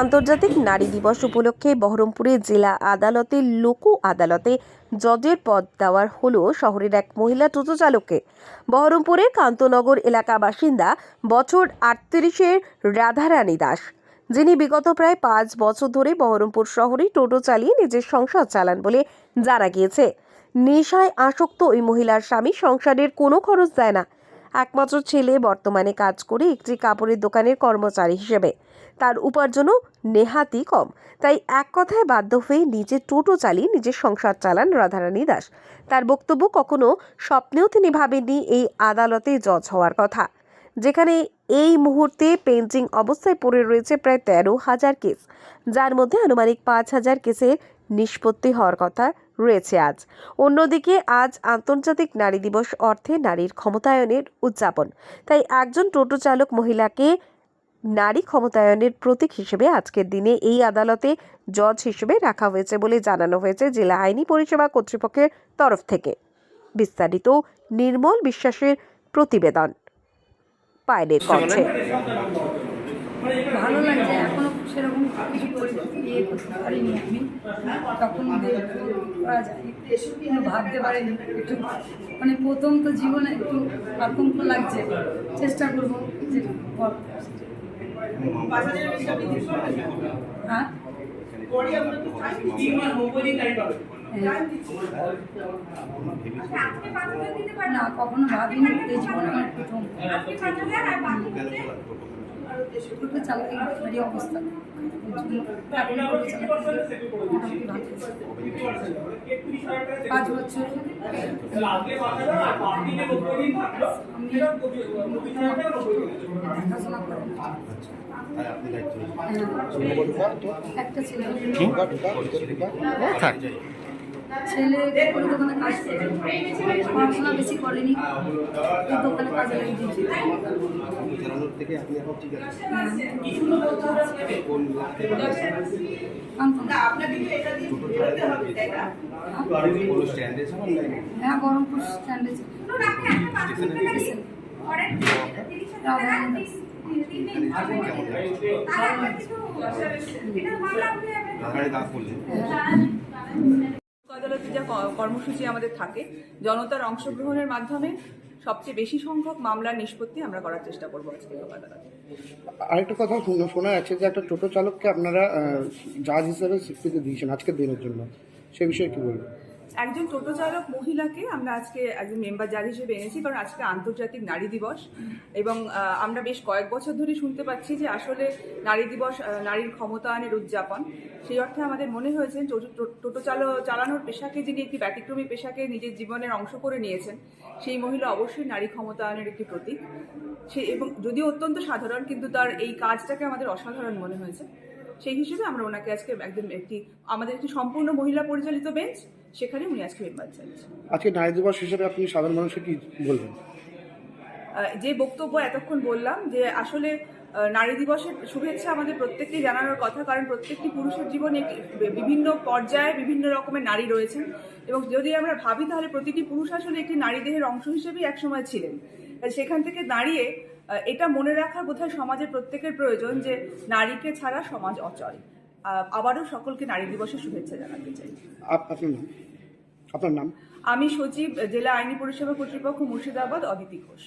আন্তর্জাতিক নারী দিবস উপলক্ষে বহরমপুরে জেলা আদালতে লোক আদালতে জজের পদ দেওয়ার হল শহরের এক মহিলা টোটো চালককে বহরমপুরের কান্তনগর এলাকা বাসিন্দা বছর আটত্রিশের রাধারানী দাস, যিনি বিগত প্রায় পাঁচ বছর ধরে বহরমপুর শহরে টোটো চালিয়ে নিজের সংসার চালান বলে জানা গিয়েছে। নেশায় আসক্ত ওই মহিলার স্বামী সংসারের কোনো খরচ দেয় না। একমাত্র ছেলে বর্তমানে কাজ করে একটি কাপড়ের দোকানের কর্মচারী হিসেবে। তার উপার্জনও নেহাতি কম। তাই এক কথায় বাধ্য হয়ে নিজে টোটো চালিয়ে নিজের সংসার চালান রাধারানী দাস। তার বক্তব্য কখনো স্বপ্নেও তিনি ভাবেননি এই আদালতে জজ হওয়ার কথা। যেখানে এই মুহূর্তে পেন্টিং অবস্থায় পড়ে রয়েছে প্রায় তেরো হাজার কেস। যার মধ্যে আনুমানিক পাঁচ হাজার কেসের নিষ্পত্তি হওয়ার কথা রয়েছে আজ। অন্যদিকে আজ আন্তর্জাতিক নারী দিবস অর্থে নারীর ক্ষমতায়নের উদযাপন। তাই একজন টোটো চালক মহিলাকে নারী ক্ষমতায়নের প্রতীক হিসেবে আজকের দিনে এই আদালতে জজ হিসেবে রাখা হয়েছে বলে জানানো হয়েছে জেলা আইনি পরিষেবা কর্তৃপক্ষের তরফ থেকে। বিস্তারিত নির্মল বিশ্বাসের প্রতিবেদন। পায়নের কণ্ঠে। ভালো লাগছে এখনও সেরকম কিছু ইয়ে করতে পারিনি আমি। তখন করা যায় কোনো ভাবতে পারিনি একটু। মানে প্রথম তো জীবনে একটু আতঙ্ক লাগছে। চেষ্টা করব যে হ্যাঁ। না কখনো ভাবিনি জীবনে আমার প্রথম অবস্থা। টোটো চালাতে মোটামুটি ভালো পাঁচ বছর। দেখাশোনা করেন একটা ছেলে। থাক। ছেলে কোনো দোকানে কাজ করে পড়াশোনা বেশি করেনি দোকানে কাজে লেগে দিয়েছে। হ্যাঁ বহরমপুর স্ট্যান্ডে দাস যা কর্মসূচি আমাদের থাকে। জনতার অংশগ্রহণের মাধ্যমে সবচেয়ে বেশি সংখ্যক মামলার নিষ্পত্তি আমরা করার চেষ্টা করব আজকে আরেকটা কথা শোনা শোনা যাচ্ছে যে একটা টোটো চালককে আপনারা জাজ হিসেবে স্বীকৃতি দিয়েছেন আজকের দিনের জন্য। সে বিষয়ে কি বলবেন? একজন টোটো চালক মহিলাকে আমরা আজকে একজন মেম্বার জাজ হিসেবে এনেছি, কারণ আজকে আন্তর্জাতিক নারী দিবস। এবং আমরা বেশ কয়েক বছর ধরে শুনতে পাচ্ছি যে আসলে নারী দিবস নারীর ক্ষমতায়নের উদযাপন। সেই অর্থে আমাদের মনে হয়েছে টোটো- টো- টোটো চালো চালানোর পেশাকে যিনি একটি ব্যতিক্রমী পেশাকে নিজের জীবনের অংশ করে নিয়েছেন, সেই মহিলা অবশ্যই নারী ক্ষমতায়নের একটি প্রতীক। সে, এবং যদিও অত্যন্ত সাধারণ, কিন্তু তার এই কাজটাকে আমাদের অসাধারণ মনে হয়েছে। সেই হিসেবে আমরা ওনাকে আজকে একদম একটি, আমাদের একটি সম্পূর্ণ মহিলা পরিচালিত বেঞ্চ সেখানে উনি আজকে মেম্বার আজকে নারী দিবস হিসেবে আপনি সাধারণ মানুষকে কি বলবেন? যে বক্তব্য এতক্ষণ বললাম যে আসলে নারী দিবসের শুভেচ্ছা আমাদের প্রত্যেককেই জানানোর কথা কারণ প্রত্যেকটি পুরুষের জীবনে বিভিন্ন পর্যায়ে বিভিন্ন রকমের নারী রয়েছেন। এবং যদি আমরা ভাবি তাহলে প্রতিটি পুরুষ আসলে একটি নারী দেহের অংশ হিসেবেই একসময় ছিলেন। সেখান থেকে দাঁড়িয়ে এটা মনে রাখার বোধহয় সমাজের প্রত্যেকের প্রয়োজন যে নারীকে ছাড়া সমাজ অচল। আবারও সকলকে নারী দিবসের শুভেচ্ছা জানাতে চাই। আপনার নাম? আমি সচিব জেলা আইনি পরিষেবা কর্তৃপক্ষ মুর্শিদাবাদ অদিতি ঘোষ।